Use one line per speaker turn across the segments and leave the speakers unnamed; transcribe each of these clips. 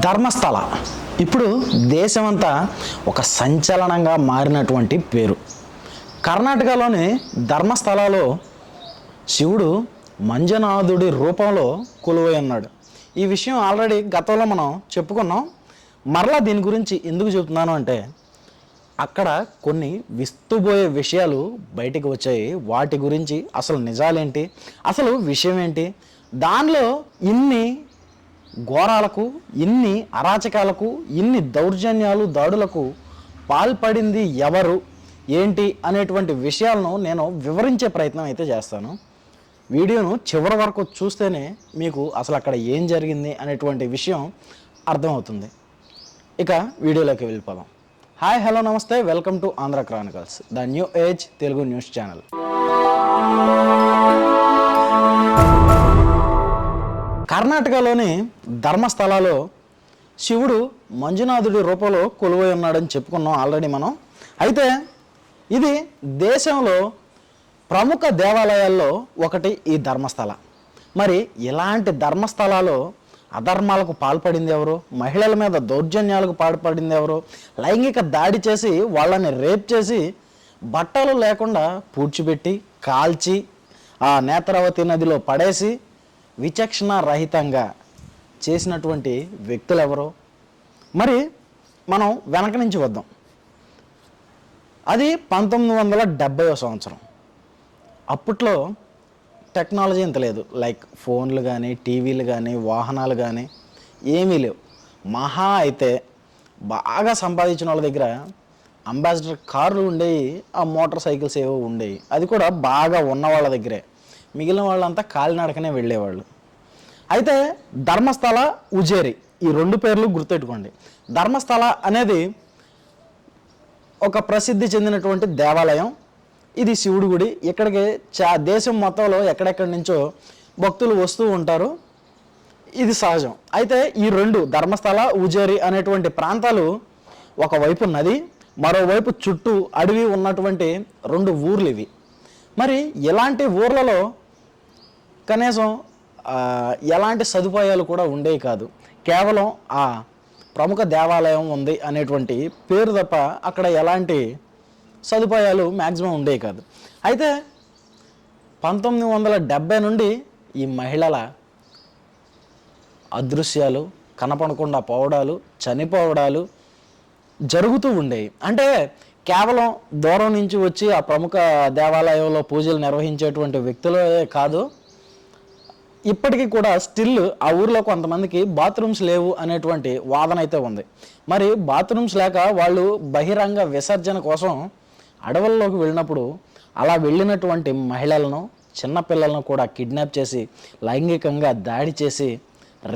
ధర్మస్థల. ఇప్పుడు దేశమంతా ఒక సంచలనంగా మారినటువంటి పేరు. కర్ణాటకలోని ధర్మస్థలాలో శివుడు మంజనాథుడి రూపంలో కొలువై ఉన్నాడు. ఈ విషయం ఆల్రెడీ గతంలో మనం చెప్పుకున్నాం. మరలా దీని గురించి ఎందుకు చెప్తున్నాను అంటే అక్కడ కొన్ని విస్తుపోయే విషయాలు బయటికి వచ్చాయి. వాటి గురించి అసలు నిజాలేంటి? అసలు విషయం ఏంటి దానిలో ఇన్ని ఘోరాలకు ఇన్ని అరాచకాలకు ఇన్ని దౌర్జన్యాలు దాడులకు పాల్పడింది ఎవరు ఏంటి అనేటువంటి విషయాలను నేను వివరించే ప్రయత్నం అయితే చేస్తాను. వీడియోను చివరి వరకు చూస్తేనే మీకు అసలు అక్కడ ఏం జరిగింది అనేటువంటి విషయం అర్థమవుతుంది. ఇక వీడియోలోకి వెళ్ళిపోదాం. Hi hello namaste welcome to Andhra chronicles the new age Telugu news channel. కర్ణాటకలోని ధర్మస్థలాలో శివుడు మంజునాథుడి రూపంలో కొలువై ఉన్నాడని చెప్పుకున్నాం ఆల్రెడీ మనం. అయితే ఇది దేశంలో ప్రముఖ దేవాలయాల్లో ఒకటి ఈ ధర్మస్థల. మరి ఇలాంటి ధర్మస్థలాలు అధర్మాలకు పాల్పడింది ఎవరు? మహిళల మీద దౌర్జన్యాలకు పాల్పడింది ఎవరు? లైంగిక దాడి చేసి వాళ్ళని రేప్ చేసి బట్టలు లేకుండా పూడ్చిపెట్టి కాల్చి ఆ నేత్రావతి నదిలో పడేసి విచక్షణ రహితంగా చేసినటువంటి వ్యక్తులు ఎవరు మరి మనం వెనక నుంచి వద్దాం. అది పంతొమ్మిది వందల డెబ్భైవ సంవత్సరం. అప్పట్లో టెక్నాలజీ ఇంత లేదు. లైక్ ఫోన్లు కానీ టీవీలు కానీ వాహనాలు కానీ ఏమీ లేవు. మహా అయితే బాగా సంపాదించిన వాళ్ళ దగ్గర అంబాసిడర్ కార్లు ఉండేవి ఆ మోటార్ సైకిల్స్ ఏవో ఉండేవి అది కూడా బాగా ఉన్న వాళ్ళ దగ్గరే. మిగిలిన వాళ్ళంతా కాలినడకనే వెళ్ళేవాళ్ళు. అయితే ధర్మస్థల ఉజేరి ఈ రెండు పేర్లు గుర్తెట్టుకోండి ధర్మస్థల అనేది ఒక ప్రసిద్ధి చెందినటువంటి దేవాలయం. ఇది శివుడి గుడి. ఇక్కడికి చా దేశం మొత్తంలో ఎక్కడెక్కడి నుంచో భక్తులు వస్తూ ఉంటారు. ఇది సహజం. అయితే ఈ రెండు ధర్మస్థల ఉజేరి అనేటువంటి ప్రాంతాలు ఒకవైపు నది మరోవైపు చుట్టూ అడవి ఉన్నటువంటి రెండు ఊర్లు ఇవి. మరి ఇలాంటి ఊర్లలో కనీసం ఎలాంటి సదుపాయాలు కూడా ఉండేవి కాదు. కేవలం ఆ ప్రముఖ దేవాలయం ఉంది అనేటువంటి పేరు తప్ప అక్కడ ఎలాంటి సదుపాయాలు మ్యాక్సిమం ఉండేవి కాదు. అయితే పంతొమ్మిది వందల డెబ్బై నుండి ఈ మహిళల అదృశ్యాలు కనపడకుండా పోవడాలు చనిపోవడాలు జరుగుతూ ఉండేవి. అంటే కేవలం దూరం నుంచి వచ్చి ఆ ప్రముఖ దేవాలయంలో పూజలు నిర్వహించేటువంటి వ్యక్తులే కాదు ఇప్పటికీ కూడా స్టిల్ ఆ ఊర్లో కొంతమందికి బాత్రూమ్స్ లేవు అనేటువంటి వాదన అయితే ఉంది. మరి బాత్రూమ్స్ లేక వాళ్ళు బహిరంగ విసర్జన కోసం అడవుల్లోకి వెళ్ళినప్పుడు అలా వెళ్ళినటువంటి మహిళలను చిన్నపిల్లలను కూడా కిడ్నాప్ చేసి లైంగికంగా దాడి చేసి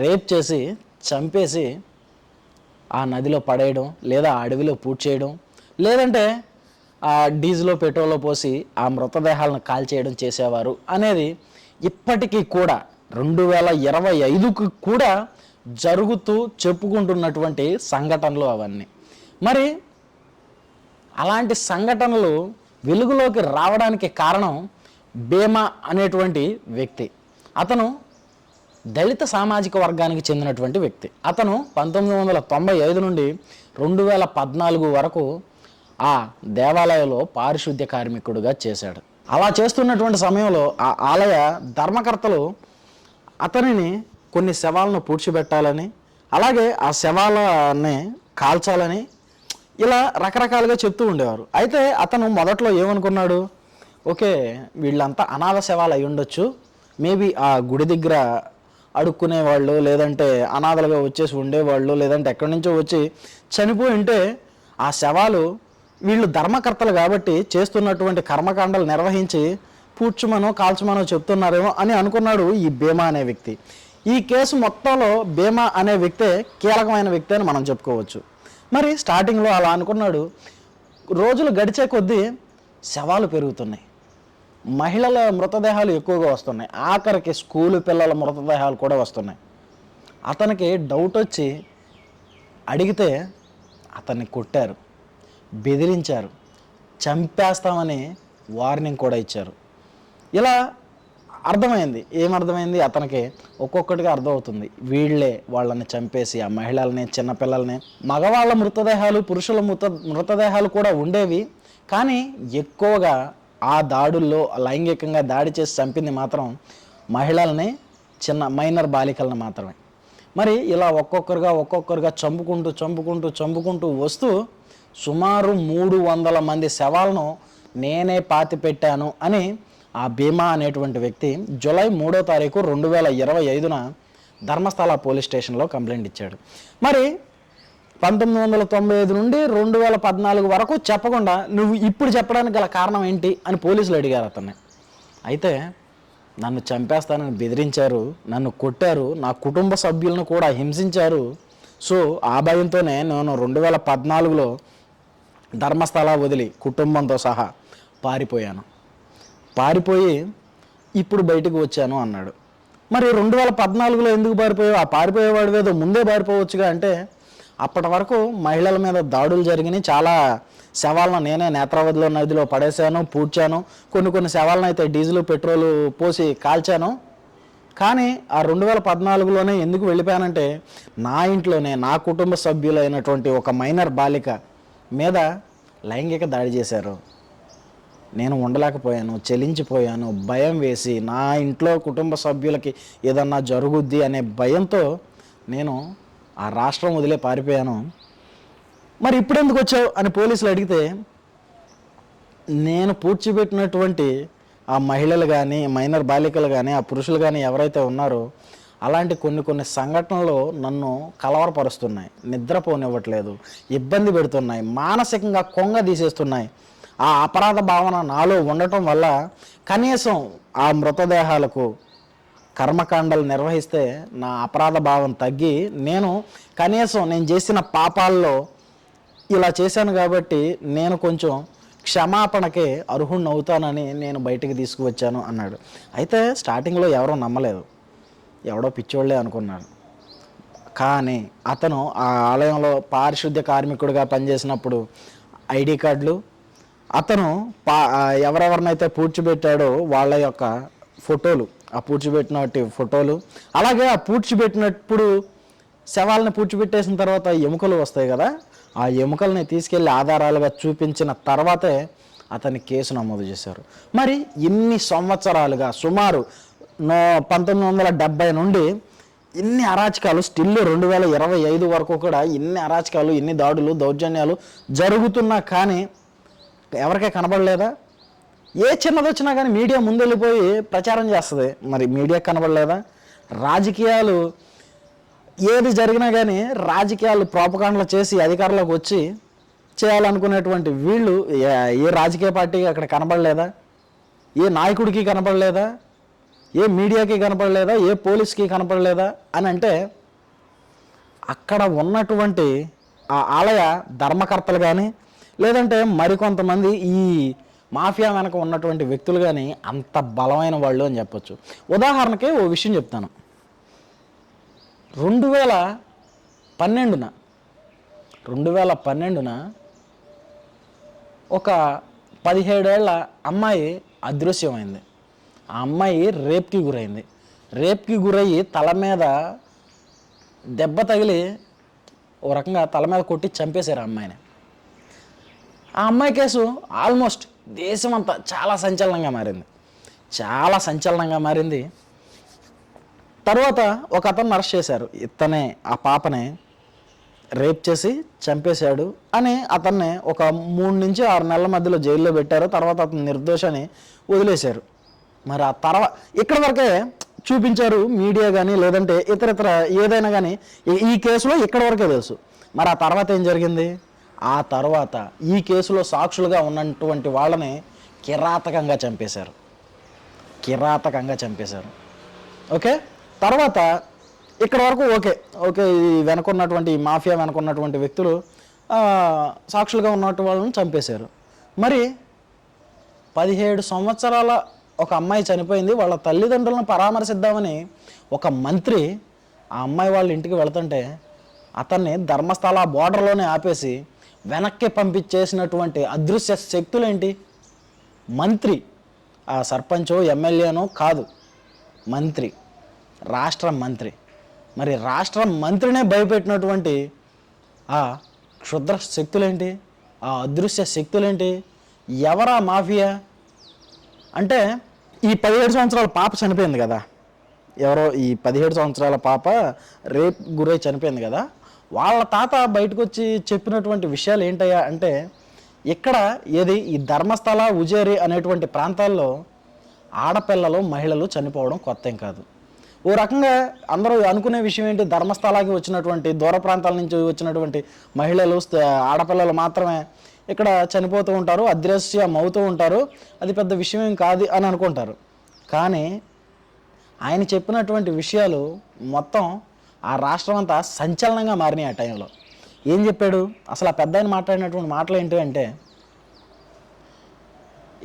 రేప్ చేసి చంపేసి ఆ నదిలో పడేయడం లేదా ఆ అడవిలో పూడ్చేయడం చేయడం లేదంటే ఆ డీజిలో పెట్రోల్లో పోసి ఆ మృతదేహాలను కాల్చేయడం చేసేవారు అనేది ఇప్పటికీ కూడా రెండు వేల ఇరవై ఐదుకు కూడా జరుగుతూ చెప్పుకుంటున్నటువంటి సంఘటనలు అవన్నీ. మరి అలాంటి సంఘటనలు వెలుగులోకి రావడానికి కారణం భీమా అనేటువంటి వ్యక్తి. అతను దళిత సామాజిక వర్గానికి చెందినటువంటి వ్యక్తి. అతను పంతొమ్మిది వందల తొంభై ఐదు నుండి రెండు వేల పద్నాలుగు వరకు ఆ దేవాలయంలో పారిశుద్ధ్య కార్మికుడుగా చేశాడు. అలా చేస్తున్నటువంటి సమయంలో ఆ ఆలయ ధర్మకర్తలు అతనిని కొన్ని శవాలను పూడ్చిపెట్టాలని అలాగే ఆ శవాలని కాల్చాలని ఇలా రకరకాలుగా చెప్తూ ఉండేవారు. అయితే అతను మొదట్లో ఏమనుకున్నాడు? ఓకే వీళ్ళంతా అనాథ శవాలు అయి ఉండొచ్చు. మేబీ ఆ గుడి దగ్గర అడుక్కునే వాళ్ళు లేదంటే అనాథలుగా వచ్చేసి ఉండేవాళ్ళు లేదంటే ఎక్కడి నుంచో వచ్చి చనిపోయి ఉంటే ఆ శవాలు వీళ్ళు ధర్మకర్తలు కాబట్టి చేస్తున్నటువంటి కర్మకాండలు నిర్వహించి పూడ్చమనో కాల్చమనో చెప్తున్నారేమో అని అనుకున్నాడు ఈ భీమా అనే వ్యక్తి. ఈ కేసు మొత్తంలో భీమా అనే వ్యక్తే కీలకమైన వ్యక్తి అని మనం చెప్పుకోవచ్చు. మరి స్టార్టింగ్లో అలా అనుకున్నాడు. రోజులు గడిచే కొద్దీ శవాలు పెరుగుతున్నాయి. మహిళల మృతదేహాలు ఎక్కువగా వస్తున్నాయి. ఆఖరికి స్కూలు పిల్లల మృతదేహాలు కూడా వస్తున్నాయి. అతనికి డౌట్ వచ్చి అడిగితే అతన్ని కొట్టారు. బెదిరించారు. చంపేస్తామని వార్నింగ్ కూడా ఇచ్చారు. ఇలా అర్థమైంది. ఏమర్థమైంది అతనికి ఒక్కొక్కటిగా అర్థమవుతుంది. వీళ్ళే వాళ్ళని చంపేసి ఆ మహిళల్ని చిన్నపిల్లల్ని మగవాళ్ళ మృతదేహాలు పురుషుల మృత మృతదేహాలు కూడా ఉండేవి. కానీ ఎక్కువగా ఆ దాడుల్లో లైంగికంగా దాడి చేసి చంపింది మాత్రం మహిళల్ని చిన్న మైనర్ బాలికలను మాత్రమే. మరి ఇలా ఒక్కొక్కరుగా ఒక్కొక్కరుగా చంపుకుంటూ చంపుకుంటూ చంపుకుంటూ వస్తూ సుమారు మూడు వందల మంది శవాలను నేనే పాతి పెట్టాను అని ఆ భీమా అనేటువంటి వ్యక్తి జూలై మూడో తారీఖు రెండు వేల ఇరవై ఐదున ధర్మస్థల పోలీస్ స్టేషన్లో కంప్లైంట్ ఇచ్చాడు. మరి పంతొమ్మిది వందల తొంభై ఐదు నుండి రెండు వేల పద్నాలుగు వరకు చెప్పకుండా నువ్వు ఇప్పుడు చెప్పడానికి గల కారణం ఏంటి అని పోలీసులు అడిగారు అతన్ని. అయితే నన్ను చంపేస్తానని బెదిరించారు నన్ను కొట్టారు నా కుటుంబ సభ్యులను కూడా హింసించారు. సో ఆ భయంతోనే నేను రెండు వేల పద్నాలుగులో ధర్మస్థల వదిలి కుటుంబంతో సహా పారిపోయాను. పారిపోయి ఇప్పుడు బయటకు వచ్చాను అన్నాడు. మరి రెండు వేల పద్నాలుగులో ఎందుకు పారిపోయావు? ఆ పారిపోయేవాడు ఏదో ముందే పారిపోవచ్చుగా అంటే అప్పటి వరకు మహిళల మీద దాడులు జరిగినాయి. చాలా శవాలను నేనే నేత్రావతిలో నదిలో పడేశాను పూడ్చాను. కొన్ని కొన్ని శవాలను అయితే డీజిల్ పెట్రోల్ పోసి కాల్చాను. కానీ ఆ రెండు వేల పద్నాలుగులోనే ఎందుకు వెళ్ళిపోయానంటే నా ఇంట్లోనే నా కుటుంబ సభ్యులైనటువంటి ఒక మైనర్ బాలిక మీద లైంగిక దాడి చేశారు. నేను ఉండలేకపోయాను చెలించిపోయాను భయం వేసి నా ఇంట్లో కుటుంబ సభ్యులకి ఏదన్నా జరుగుద్ది అనే భయంతో నేను ఆ రాష్ట్రం వదిలే పారిపోయాను. మరి ఇప్పుడు ఎందుకు వచ్చావు అని పోలీసులు అడిగితే నేను పూడ్చిపెట్టినటువంటి ఆ మహిళలు కానీ మైనర్ బాలికలు కానీ ఆ పురుషులు కానీ ఎవరైతే ఉన్నారో అలాంటి కొన్ని కొన్ని సంఘటనలు నన్ను కలవరపరుస్తున్నాయి నిద్రపోనివ్వట్లేదు ఇబ్బంది పెడుతున్నాయి మానసికంగా కొంగ తీసేస్తున్నాయి. ఆ అపరాధ భావన నాలో ఉండటం వల్ల కనీసం ఆ మృతదేహాలకు కర్మకాండలు నిర్వహిస్తే నా అపరాధ భావం తగ్గి నేను కనీసం నేను చేసిన పాపాల్లో ఇలా చేశాను కాబట్టి నేను కొంచెం క్షమాపణకే అర్హుణ్ణవుతానని నేను బయటికి తీసుకువచ్చాను అన్నాడు. అయితే స్టార్టింగ్లో ఎవరూ నమ్మలేదు. ఎవడో పిచ్చోళ్ళే అనుకున్నాడు. కానీ అతను ఆ ఆలయంలో పారిశుద్ధ్య కార్మికుడిగా పనిచేసినప్పుడు ఐడి కార్డులు అతను పా ఎవరెవరినైతే పూడ్చిపెట్టాడో వాళ్ళ యొక్క ఫోటోలు ఆ పూడ్చిపెట్టినటి ఫోటోలు అలాగే ఆ పూడ్చిపెట్టినప్పుడు శవాలను పూడ్చిపెట్టేసిన తర్వాత ఎముకలు వస్తాయి కదా ఆ ఎముకల్ని తీసుకెళ్ళి ఆధారాలుగా చూపించిన తర్వాతే అతని కేసు నమోదు చేశారు. మరి ఇన్ని సంవత్సరాలుగా సుమారు నో పంతొమ్మిది వందల డెబ్బై నుండి ఇన్ని అరాచకాలు స్టిల్ రెండు వేల ఇరవై ఐదు వరకు కూడా ఇన్ని అరాచకాలు ఇన్ని దాడులు దౌర్జన్యాలు జరుగుతున్నా కానీ ఎవరికే కనబడలేదా? ఏ చిన్నది వచ్చినా కానీ మీడియా ముందెళ్ళిపోయి ప్రచారం చేస్తుంది. మరి మీడియా కనబడలేదా? రాజకీయాలు ఏది జరిగినా కానీ రాజకీయాలు ప్రోపకాండలు చేసి అధికారంలోకి వచ్చి చేయాలనుకునేటువంటి వీళ్ళు ఏ ఏ రాజకీయ పార్టీకి అక్కడ కనబడలేదా? ఏ నాయకుడికి కనపడలేదా ఏ మీడియాకి కనపడలేదా ఏ పోలీస్కి కనపడలేదా అని అంటే అక్కడ ఉన్నటువంటి ఆ ఆలయ ధర్మకర్తలు కానీ లేదంటే మరికొంతమంది ఈ మాఫియా వెనక ఉన్నటువంటి వ్యక్తులు కానీ అంత బలమైన వాళ్ళు అని చెప్పొచ్చు. ఉదాహరణకి ఓ విషయం చెప్తాను. రెండు వేల పన్నెండున రెండు వేల పన్నెండున ఒక పదిహేడేళ్ళ అమ్మాయి అదృశ్యమైంది. ఆ అమ్మాయి రేప్కి గురైంది. రేప్కి గురయ్యి తల మీద దెబ్బ తగిలి ఓ రకంగా తల మీద కొట్టి చంపేశారు ఆ అమ్మాయిని. ఆ అమ్మాయి కేసు ఆల్మోస్ట్ దేశమంతా చాలా సంచలనంగా మారింది. చాలా సంచలనంగా మారింది. తర్వాత ఒక అతను అరెస్ట్ చేశారు. ఇతనే ఆ పాపనే రేప్ చేసి చంపేశాడు అని అతన్ని ఒక మూడు నుంచి ఆరు నెలల మధ్యలో జైల్లో పెట్టారు. తర్వాత అతను నిర్దోషని వదిలేశారు. మరి ఆ తర్వాత ఇక్కడ వరకే చూపించారు మీడియా కానీ లేదంటే ఇతర ఇతర ఏదైనా కానీ ఈ- ఈ కేసులో ఇక్కడ వరకే తెలుసు. మరి ఆ తర్వాత ఏం జరిగింది? ఆ తర్వాత ఈ కేసులో సాక్షులుగా ఉన్నటువంటి వాళ్ళని కిరాతకంగా చంపేశారు. కిరాతకంగా చంపేశారు. ఓకే? తర్వాత ఇక్కడ వరకు ఓకే. ఓకే ఈ వెనకున్నటువంటి మాఫియా వెనకున్నటువంటి వ్యక్తులు సాక్షులుగా ఉన్నటువంటి వాళ్ళని చంపేశారు. మరి పదిహేడు సంవత్సరాల ఒక అమ్మాయి చనిపోయింది. వాళ్ళ తల్లిదండ్రులను పరామర్శిద్దామని ఒక మంత్రి ఆ అమ్మాయి వాళ్ళ ఇంటికి వెళుతుంటే అతన్ని ధర్మస్థల బోర్డర్లోనే ఆపేసి వెనక్కి పంపించేసినటువంటి అదృశ్య శక్తులేంటి? మంత్రి. ఆ సర్పంచో ఎమ్మెల్యేనో కాదు. మంత్రి. రాష్ట్ర మంత్రి. మరి రాష్ట్ర మంత్రినే భయపెట్టినటువంటి ఆ క్షుద్ర శక్తులేంటి? ఆ అదృశ్య శక్తులేంటి? ఎవరా మాఫియా? అంటే ఈ పదిహేడు సంవత్సరాల పాప చనిపోయింది కదా. ఎవరో ఈ పదిహేడు సంవత్సరాల పాప రేప్ గురై చనిపోయింది కదా. వాళ్ళ తాత బయటకు వచ్చి చెప్పినటువంటి విషయాలు ఏంటయ్యా అంటే ఇక్కడ ఏది ఈ ధర్మస్థల ఉజేరి అనేటువంటి ప్రాంతాల్లో ఆడపిల్లలు మహిళలు చనిపోవడం కొత్త ఏం కాదు. ఓ రకంగా అందరూ అనుకునే విషయం ఏంటి? ధర్మస్థలాకి వచ్చినటువంటి దూర ప్రాంతాల నుంచి వచ్చినటువంటి మహిళలు ఆడపిల్లలు మాత్రమే ఇక్కడ చనిపోతూ ఉంటారు అదృశ్యం అవుతూ ఉంటారు. అది పెద్ద విషయం ఏం కాదు అని అనుకుంటారు. కానీ ఆయన చెప్పినటువంటి విషయాలు మొత్తం ఆ రాష్ట్రం అంతా సంచలనంగా మారినాయి ఆ టైంలో. ఏం చెప్పాడు? అసలు ఆ పెద్ద ఆయన మాట్లాడినటువంటి మాటలు ఏంటి అంటే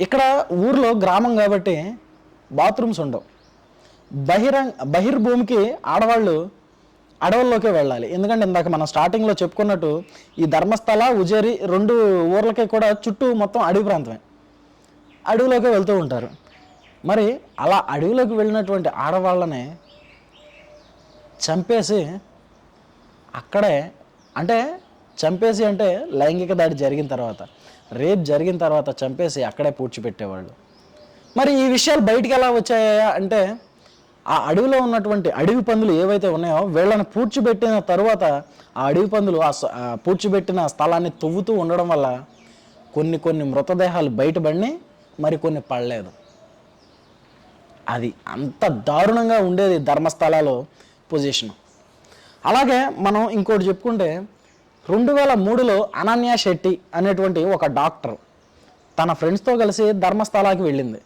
ఇక్కడ ఊర్లో గ్రామం కాబట్టి బాత్రూమ్స్ ఉండవు. బహిరంగ బహిర్భూమికి ఆడవాళ్ళు అడవుల్లోకే వెళ్ళాలి. ఎందుకంటే ఇందాక మనం స్టార్టింగ్లో చెప్పుకున్నట్టు ఈ ధర్మస్థల ఉజేరి రెండు ఊర్లకి కూడా చుట్టూ మొత్తం అడవి ప్రాంతమే. అడవిలోకి వెళ్తూ ఉంటారు. మరి అలా అడవిలోకి వెళ్ళినటువంటి ఆడవాళ్ళనే చంపేసి అక్కడే అంటే చంపేసి అంటే లైంగిక దాడి జరిగిన తర్వాత రేప్ జరిగిన తర్వాత చంపేసి అక్కడే పూడ్చిపెట్టేవాళ్ళు. మరి ఈ విషయాలు బయటికి ఎలా వచ్చాయా అంటే ఆ అడవిలో ఉన్నటువంటి అడవి పందులు ఏవైతే ఉన్నాయో వీళ్ళని పూడ్చిపెట్టిన తర్వాత ఆ అడవి పందులు ఆ పూడ్చిపెట్టిన స్థలాన్ని తవ్వుతూ ఉండడం వల్ల కొన్ని కొన్ని మృతదేహాలు బయటపడినాయి మరి కొన్ని పడలేదు. అది అంత దారుణంగా ఉండేది ధర్మస్థలాలు. పొజిషన్. అలాగే మనం ఇంకోటి చెప్పుకుంటే రెండు వేల మూడులో అనన్య శెట్టి అనేటువంటి ఒక డాక్టర్ తన ఫ్రెండ్స్తో కలిసి ధర్మస్థలాకి వెళ్ళింది.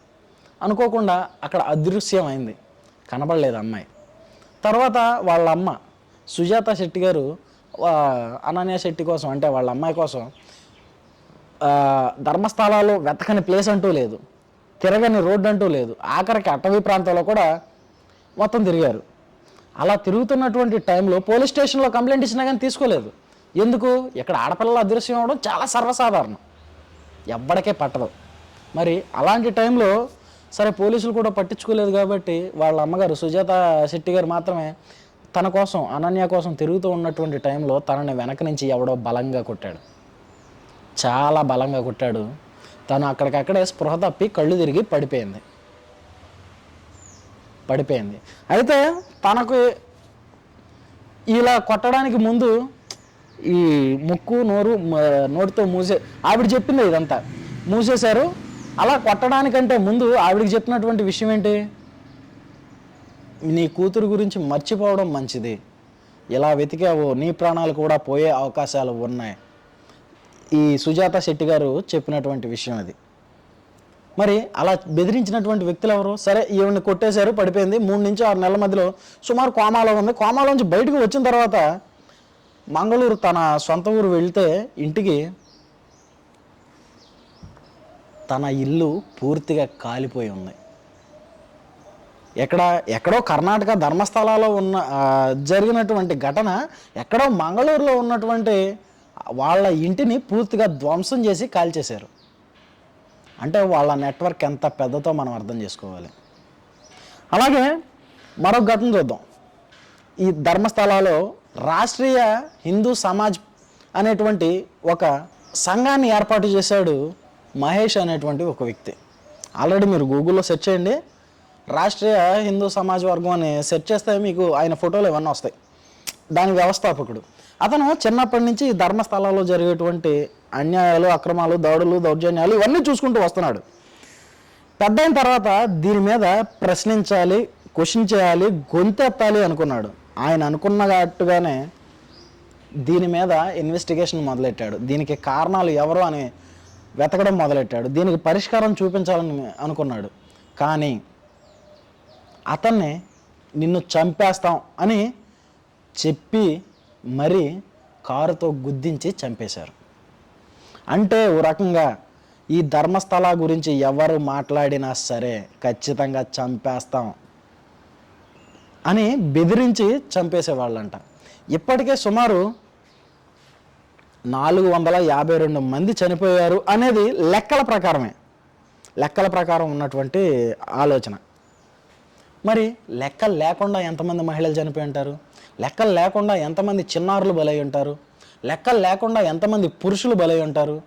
అనుకోకుండా అక్కడ అదృశ్యం అయింది కనబడలేదు అమ్మాయి. తర్వాత వాళ్ళ అమ్మ సుజాత శెట్టి గారు అనన్య శెట్టి కోసం అంటే వాళ్ళ అమ్మాయి కోసం ధర్మస్థలాలు వెతకని ప్లేస్ అంటూ లేదు. తిరగని రోడ్డు అంటూ లేదు. ఆఖరికి అటవీ ప్రాంతంలో కూడా మొత్తం తిరిగారు. అలా తిరుగుతున్నటువంటి టైంలో పోలీస్ స్టేషన్లో కంప్లైంట్ ఇచ్చినా కానీ తీసుకోలేదు. ఎందుకు? ఇక్కడ ఆడపిల్లల అదృశ్యం అవడం చాలా సర్వసాధారణం. ఎవ్వడికే పట్టదు. మరి అలాంటి టైంలో సరే పోలీసులు కూడా పట్టించుకోలేదు కాబట్టి వాళ్ళ అమ్మగారు సుజాత శెట్టి గారు మాత్రమే తన కోసం అనన్య కోసం తిరుగుతూ ఉన్నటువంటి టైంలో తనని వెనక నుంచి ఎవడో బలంగా కొట్టాడు. చాలా బలంగా కొట్టాడు. తను అక్కడికక్కడే స్పృహ తప్పి కళ్ళు తిరిగి పడిపోయింది. పడిపోయింది. అయితే తనకు ఇలా కొట్టడానికి ముందు ఈ ముక్కు నోరు నోటితో మూసే ఆవిడ చెప్పింది ఇదంతా. మూసేశారు. అలా కొట్టడానికంటే ముందు ఆవిడకి చెప్పినటువంటి విషయం ఏంటి? నీ కూతురు గురించి మర్చిపోవడం మంచిది. ఇలా వెతికావు నీ ప్రాణాలు కూడా పోయే అవకాశాలు ఉన్నాయి. ఈ సుజాత శెట్టి గారు చెప్పినటువంటి విషయం అది. మరి అలా బెదిరించినటువంటి వ్యక్తులు ఎవరు? సరే ఈవిని కొట్టేశారు పడిపోయింది. మూడు నుంచి ఆరు నెలల మధ్యలో సుమారు కోమాలో ఉంది. కోమాలోంచి బయటకు వచ్చిన తర్వాత మంగళూరు తన సొంత ఊరు వెళ్తే ఇంటికి తన ఇల్లు పూర్తిగా కాలిపోయి ఉంది. ఎక్కడ ఎక్కడో కర్ణాటక ధర్మస్థలాలో ఉన్న జరిగినటువంటి ఘటన ఎక్కడో మంగళూరులో ఉన్నటువంటి వాళ్ళ ఇంటిని పూర్తిగా ధ్వంసం చేసి కాల్చేశారు. అంటే వాళ్ళ నెట్వర్క్ ఎంత పెద్దతో మనం అర్థం చేసుకోవాలి. అలాగే మరొక ఘటన చూద్దాం. ఈ ధర్మస్థలాలో రాష్ట్రీయ హిందూ సమాజ్ అనేటువంటి ఒక సంఘాన్ని ఏర్పాటు చేశాడు మహేష్ అనేటువంటి ఒక వ్యక్తి. ఆల్రెడీ మీరు గూగుల్లో సెర్చ్ చేయండి. రాష్ట్రీయ హిందూ సమాజ్ వర్గం అని సెర్చ్ చేస్తే మీకు ఆయన ఫోటోలు ఇవన్నీ వస్తాయి. దాని వ్యవస్థాపకుడు. అతను చిన్నప్పటి నుంచి ఈ ధర్మస్థలాల్లో జరిగేటువంటి అన్యాయాలు అక్రమాలు దాడులు దౌర్జన్యాలు ఇవన్నీ చూసుకుంటూ వస్తున్నాడు. పెద్ద అయిన తర్వాత దీని మీద ప్రశ్నించాలి క్వశ్చన్ చేయాలి గొంతెత్తాలి అనుకున్నాడు. ఆయన అనుకున్నట్టుగానే దీని మీద ఇన్వెస్టిగేషన్ మొదలెట్టాడు. దీనికి కారణాలు ఎవరు అని వెతకడం మొదలెట్టాడు. దీనికి పరిష్కారం చూపించాలని అనుకున్నాడు. కానీ అతన్ని నిన్ను చంపేస్తాం అని చెప్పి మరి కారుతో గుద్దించి చంపేశారు. అంటే ఓ రకంగా ఈ ధర్మస్థల గురించి ఎవరు మాట్లాడినా సరే ఖచ్చితంగా చంపేస్తాం అని బెదిరించి చంపేసేవాళ్ళంట. ఇప్పటికే సుమారు నాలుగు వందల యాభై రెండు మంది చనిపోయారు అనేది లెక్కల ప్రకారమే. లెక్కల ప్రకారం ఉన్నటువంటి ఆలోచన. మరి లెక్కలు లేకుండా ఎంతమంది మహిళలు చనిపోయి ఉంటారు? లెక్కలు లేకుండా ఎంతమంది చిన్నారులు బలై ఉంటారు? లెక్కలు లేకుండా ఎంతమంది పురుషులు బలై ఉంటారు?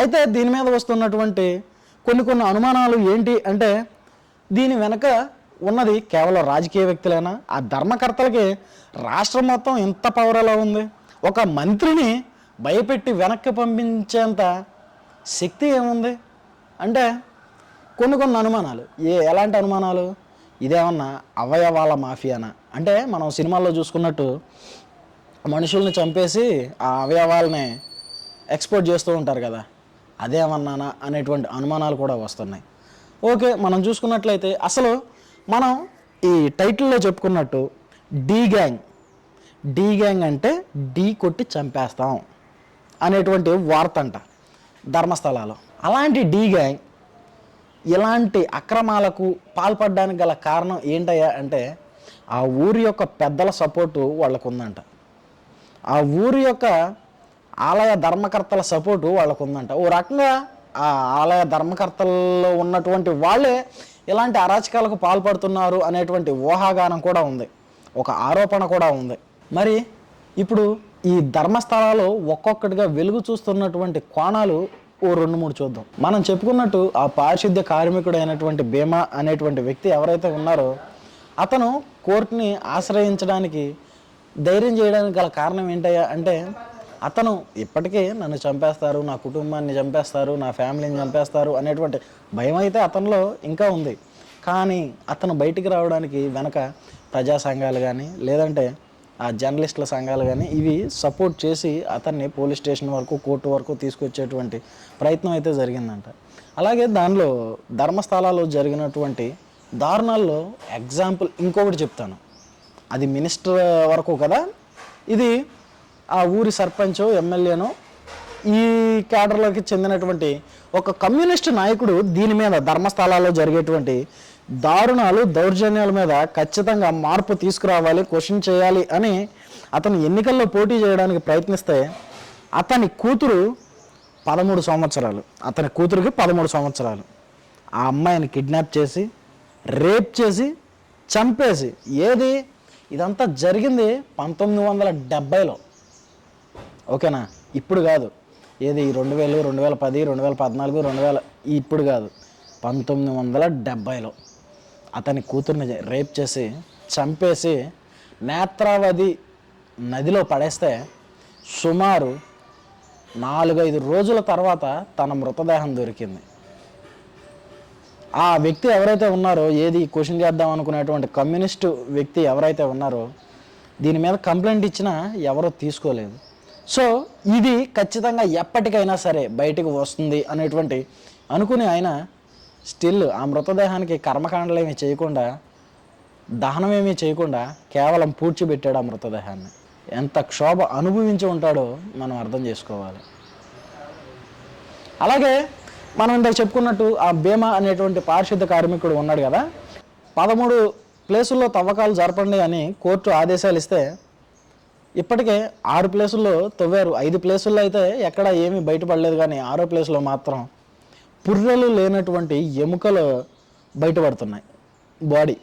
అయితే దీని మీద వస్తున్నటువంటి కొన్ని కొన్ని అనుమానాలు ఏంటి అంటే దీని వెనక ఉన్నది కేవలం రాజకీయ వ్యక్తులేనా? ఆ ధర్మకర్తలకి రాష్ట్రం మొత్తం ఇంత పవర్ ఎలా ఉంది? ఒక మంత్రిని భయపెట్టి వెనక్కి పంపించేంత శక్తి ఏముంది? అంటే కొన్ని కొన్ని అనుమానాలు. ఏ ఎలాంటి అనుమానాలు? ఇదేమన్నా అవయవాల మాఫియానా? అంటే మనం సినిమాల్లో చూసుకున్నట్టు మనుషుల్ని చంపేసి ఆ అవయవాల్ని ఎక్స్పోర్ట్ చేస్తూ ఉంటారు కదా అదేమన్నానా అనేటువంటి అనుమానాలు కూడా వస్తున్నాయి. ఓకే మనం చూసుకున్నట్లయితే అసలు మనం ఈ టైటిల్లో చెప్పుకున్నట్టు డీ గ్యాంగ్ డీ గ్యాంగ్ అంటే డీ కొట్టి చంపేస్తాం అనేటువంటి వార్త అంట ధర్మస్థలాలు. అలాంటి డీ గ్యాంగ్ ఇలాంటి అక్రమాలకు పాల్పడడానికి గల కారణం ఏంటయ్యా అంటే ఆ ఊరి యొక్క పెద్దల సపోర్టు వాళ్ళకు ఉందంట ఆ ఊరి యొక్క ఆలయ ధర్మకర్తల సపోర్టు వాళ్ళకు ఉందంట ఓ రకంగా ఆ ఆలయ ధర్మకర్తల్లో ఉన్నటువంటి వాళ్ళే ఇలాంటి అరాచకాలకు పాల్పడుతున్నారు అనేటువంటి ఊహాగానం కూడా ఉంది. ఒక ఆరోపణ కూడా ఉంది. మరి ఇప్పుడు ఈ ధర్మస్థలాలు ఒక్కొక్కటిగా వెలుగు చూస్తున్నటువంటి కోణాలు ఓ రెండు మూడు చూద్దాం. మనం చెప్పుకున్నట్టు ఆ పారిశుద్ధ్య కార్మికుడు అయినటువంటి భీమా అనేటువంటి వ్యక్తి ఎవరైతే ఉన్నారో అతను కోర్టుని ఆశ్రయించడానికి ధైర్యం చేయడానికి గల కారణం ఏంటయ్యా అంటే అతను ఇప్పటికే నన్ను చంపేస్తారు నా కుటుంబాన్ని చంపేస్తారు నా ఫ్యామిలీని చంపేస్తారు అనేటువంటి భయం అయితే అతనిలో ఇంకా ఉంది. కానీ అతను బయటికి రావడానికి వెనక ప్రజా సంఘాలు కానీ లేదంటే ఆ జర్నలిస్టుల సంఘాలు కానీ ఇవి సపోర్ట్ చేసి అతన్ని పోలీస్ స్టేషన్ వరకు కోర్టు వరకు తీసుకొచ్చేటువంటి ప్రయత్నం అయితే జరిగిందంట. అలాగే దానిలో ధర్మస్థలాల్లో జరిగినటువంటి దారుణాల్లో ఎగ్జాంపుల్ ఇంకొకటి చెప్తాను. అది మినిస్టర్ వరకు కదా. ఇది ఆ ఊరి సర్పంచ్ ఎమ్మెల్యేను ఈ క్యాడర్లోకి చెందినటువంటి ఒక కమ్యూనిస్ట్ నాయకుడు దీని మీద ధర్మస్థలాల్లో జరిగేటువంటి దారుణాలు దౌర్జన్యాల మీద ఖచ్చితంగా మార్పు తీసుకురావాలి క్వశ్చన్ చేయాలి అని అతను ఎన్నికల్లో పోటీ చేయడానికి ప్రయత్నిస్తే అతని కూతురు పదమూడు సంవత్సరాలు. అతని కూతురికి పదమూడు సంవత్సరాలు. ఆ అమ్మాయిని కిడ్నాప్ చేసి రేప్ చేసి చంపేసి ఏది ఇదంతా జరిగింది పంతొమ్మిది వందల డెబ్బైలో. ఓకేనా? ఇప్పుడు కాదు. ఏది? రెండు వేలు రెండు వేల పది రెండు వేల పద్నాలుగు రెండు వేల ఇప్పుడు కాదు. పంతొమ్మిది వందల డెబ్బైలో. అతని కూతుర్ని రేప్ చేసి చంపేసి నేత్రావతి నదిలో పడేస్తే సుమారు నాలుగైదు రోజుల తర్వాత తన మృతదేహం దొరికింది. ఆ వ్యక్తి ఎవరైతే ఉన్నారో ఏది క్వశ్చన్ చేద్దాం అనుకునేటువంటి కమ్యూనిస్టు వ్యక్తి ఎవరైతే ఉన్నారో దీని మీద కంప్లైంట్ ఇచ్చినా ఎవరో తీసుకోలేదు. సో ఇది ఖచ్చితంగా ఎప్పటికైనా సరే బయటకు వస్తుంది అనేటువంటి అనుకుని ఆయన స్టిల్ ఆ మృతదేహానికి కర్మకాండలేమీ చేయకుండా దహనం ఏమీ చేయకుండా కేవలం పూడ్చిపెట్టాడు ఆ మృతదేహాన్ని. ఎంత క్షోభ అనుభవించి ఉంటాడో మనం అర్థం చేసుకోవాలి. అలాగే మనం ఇంతకు చెప్పుకున్నట్టు ఆ భీమా అనేటువంటి పారిశుద్ధ కార్మికుడు ఉన్నాడు కదా. పదమూడు ప్లేసుల్లో తవ్వకాలు జరపండి అని కోర్టు ఆదేశాలు ఇస్తే ఇప్పటికే ఆరు ప్లేసుల్లో తవ్వారు. ఐదు ప్లేసుల్లో అయితే ఎక్కడ ఏమీ బయటపడలేదు కానీ ఆరో ప్లేస్లో మాత్రం పుర్రెలు లేనటువంటి ఎముకలు బయటపడుతున్నాయి. బాడీ.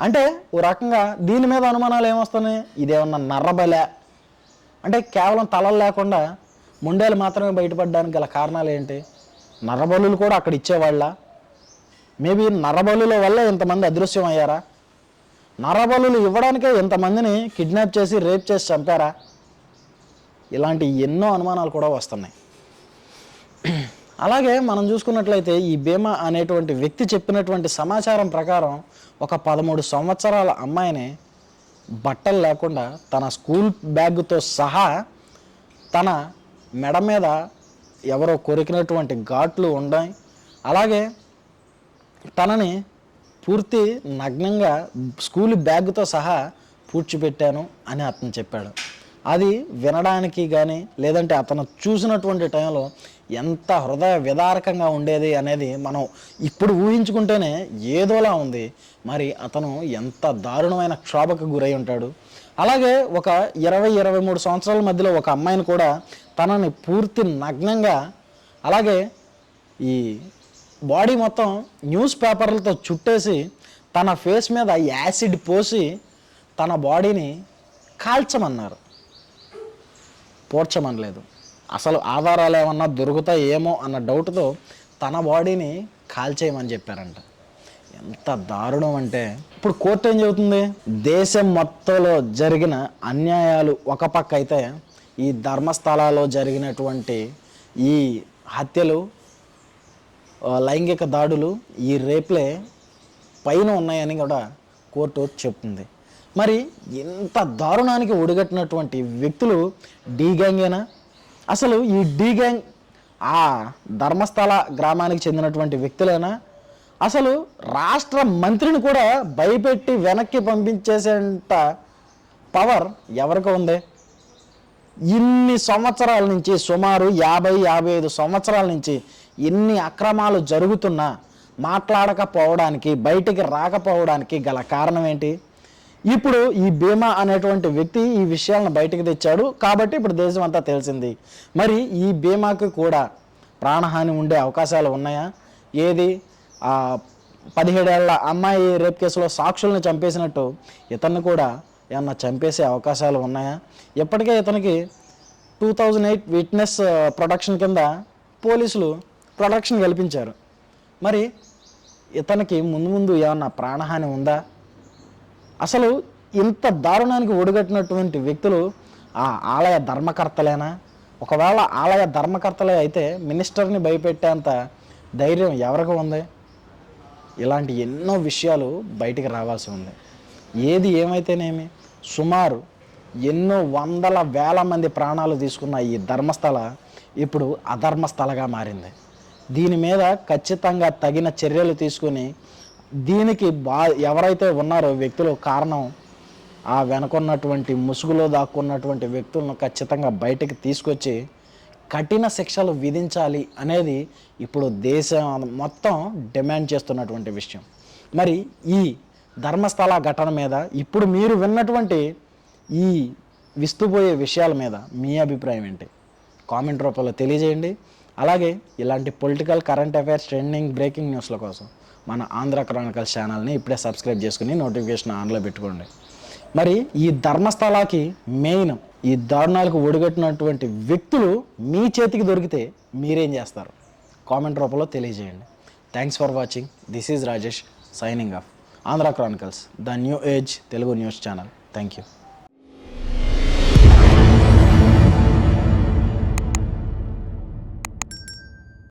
అంటే ఓ రకంగా దీని మీద అనుమానాలు ఏమొస్తున్నాయి? ఇదేమన్నా నర్రబలే. అంటే కేవలం తలలు లేకుండా ముండేలు మాత్రమే బయటపడడానికి గల కారణాలు ఏంటి? నరబలులు కూడా అక్కడ ఇచ్చేవాళ్ళ? మేబీ నరబలుల వల్ల ఇంతమంది అదృశ్యం అయ్యారా నరబలులు ఇవ్వడానికే ఇంతమందిని కిడ్నాప్ చేసి రేప్ చేసి చంపారా? ఇలాంటి ఎన్నో అనుమానాలు కూడా వస్తున్నాయి. అలాగే మనం చూసుకున్నట్లయితే ఈ భీమా అనేటువంటి వ్యక్తి చెప్పినటువంటి సమాచారం ప్రకారం ఒక పదమూడు సంవత్సరాల అమ్మాయిని బట్టలు లేకుండా తన స్కూల్ బ్యాగ్తో సహా తన మెడ మీద ఎవరో కొరికినటువంటి ఘాట్లు ఉన్నాయి. అలాగే తనని పూర్తి నగ్నంగా స్కూల్ బ్యాగ్తో సహా పూడ్చిపెట్టాను అని అతను చెప్పాడు. అది వినడానికి కానీ లేదంటే అతను చూసినటువంటి టైంలో ఎంత హృదయ విదారకంగా ఉండేది అనేది మనం ఇప్పుడు ఊహించుకుంటేనే ఏదోలా ఉంది. మరి అతను ఎంత దారుణమైన క్షోభకు గురై ఉంటాడు. అలాగే ఒక ఇరవై ఇరవై మూడు సంవత్సరాల మధ్యలో ఒక అమ్మాయిని కూడా తనని పూర్తి నగ్నంగా అలాగే ఈ బాడీ మొత్తం న్యూస్ పేపర్లతో చుట్టేసి తన ఫేస్ మీద యాసిడ్ పోసి తన బాడీని కాల్చమన్నారు. పోడ్చమనలేదు అసలు ఆధారాలు ఏమన్నా దొరుకుతాయేమో అన్న డౌట్తో తన బాడీని కాల్చేయమని చెప్పారంట. ఎంత దారుణం అంటే ఇప్పుడు కోర్టు ఏం చెబుతుంది? దేశం మొత్తంలో జరిగిన అన్యాయాలు ఒక పక్క అయితే ఈ ధర్మస్థలాల్లో జరిగినటువంటి ఈ హత్యలు లైంగిక దాడులు ఈ రేప్లే పైన ఉన్నాయని కూడా కోర్టు చెప్తుంది. మరి ఇంత దారుణానికి ఒడిగట్టినటువంటి వ్యక్తులు డీ గ్యాంగేనా? అసలు ఈ డీ గ్యాంగ్ ఆ ధర్మస్థల గ్రామానికి చెందినటువంటి వ్యక్తులేనా? అసలు రాష్ట్ర మంత్రిని కూడా భయపెట్టి వెనక్కి పంపించేసేంత పవర్ ఎవరికి ఉంది? ఇన్ని సంవత్సరాల నుంచి సుమారు యాభై యాభై ఐదు సంవత్సరాల నుంచి ఇన్ని అక్రమాలు జరుగుతున్నా మాట్లాడకపోవడానికి బయటికి రాకపోవడానికి గల కారణం ఏంటి? ఇప్పుడు ఈ భీమా అనేటువంటి వ్యక్తి ఈ విషయాలను బయటకు తెచ్చాడు. కాబట్టి ఇప్పుడు దేశం అంతా తెలిసింది. మరి ఈ భీమాకి కూడా ప్రాణహాని ఉండే అవకాశాలు ఉన్నాయా? ఏది? పదిహేడేళ్ళ అమ్మాయి రేప్ కేసులో సాక్షుల్ని చంపేసినట్టు ఇతన్ని కూడా ఏమన్నా చంపేసే అవకాశాలు ఉన్నాయా? ఇప్పటికే ఇతనికి two thousand eight witness production కింద పోలీసులు ప్రొడక్షన్ కల్పించారు. మరి ఇతనికి ముందు ముందు ఏమన్నా ప్రాణహాని ఉందా? అసలు ఇంత దారుణానికి ఒడిగట్టినటువంటి వ్యక్తులు ఆ ఆలయ ధర్మకర్తలేనా? ఒకవేళ ఆలయ ధర్మకర్తలే అయితే మినిస్టర్ని భయపెట్టేంత ధైర్యం ఎవరికి ఉంది? ఇలాంటి ఎన్నో విషయాలు బయటికి రావాల్సి ఉంది. ఏది ఏమైతేనేమి? సుమారు ఎన్నో వందల వేల మంది ప్రాణాలు తీసుకున్న ఈ ధర్మస్థల ఇప్పుడు అధర్మస్థలగా మారింది. దీని మీద ఖచ్చితంగా తగిన చర్యలు తీసుకుని దీనికి బా ఎవరైతే ఉన్నారో వ్యక్తులు కారణం ఆ వెనకున్నటువంటి ముసుగులో దాక్కున్నటువంటి వ్యక్తులను ఖచ్చితంగా బయటకు తీసుకొచ్చి కఠిన శిక్షలు విధించాలి అనేది ఇప్పుడు దేశం మొత్తం డిమాండ్ చేస్తున్నటువంటి విషయం. మరి ఈ ధర్మస్థల ఘటన మీద ఇప్పుడు మీరు విన్నటువంటి ఈ విస్తుపోయే విషయాల మీద మీ అభిప్రాయం ఏంటి? కామెంట్ రూపంలో తెలియజేయండి. అలాగే ఇలాంటి political current affairs trending breaking న్యూస్ల కోసం మన ఆంధ్ర క్రానికల్స్ ఛానల్ని ఇప్పుడే సబ్స్క్రైబ్ చేసుకుని నోటిఫికేషన్ ఆన్లో పెట్టుకోండి. మరి ఈ ధర్మస్థలాకి మెయిన్ ఈ దారుణాలకు ఒడిగట్టినటువంటి వ్యక్తులు మీ చేతికి దొరికితే మీరేం చేస్తారు? కామెంట్ రూపంలో తెలియజేయండి. Thanks for watching this is Rajesh signing off Andhra chronicles the new age Telugu news channel. Thank you